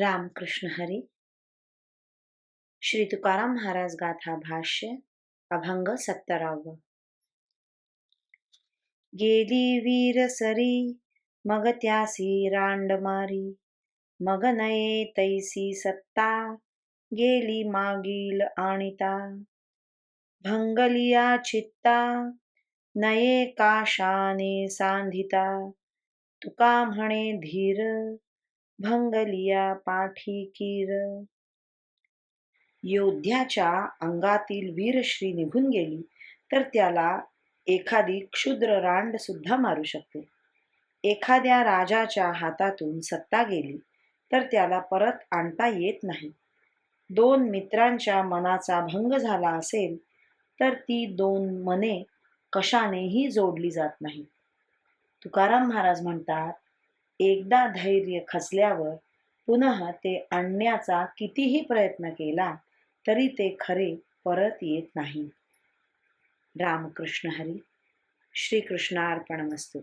रामकृष्ण हरी। श्री तुकाराम महाराज गाथा भाष्य अभंग सत्तराव। गेली वीर सरी मग त्यासी रांड मारी। मग नये तैसी सत्ता गेली मागील आणिता। भंगलिया चित्ता नये काशाने सांधिता। तुका म्हणे धीर भंगलिया पाठी कीर. योद्ध्याच्या अंगातील वीरश्री निघून गेली तर त्याला एखादी क्षुद्र रांड सुद्धा मारू शकते. एखाद्या राजाच्या हातातून सत्ता गेली तर त्याला परत आणता येत नाही. दोन मित्रांच्या मनाचा भंग झाला असेल तर ती दोन मने कशानेही जोडली जात नाही तुकाराम महाराज म्हणतात एकदा धैर्य खचल्यावर पुनः ते आणण्याचा कितीही प्रयत्न केला तरी ते खरे परत येत नाही. रामकृष्ण हरी श्रीकृष्णार्पणमस्तू.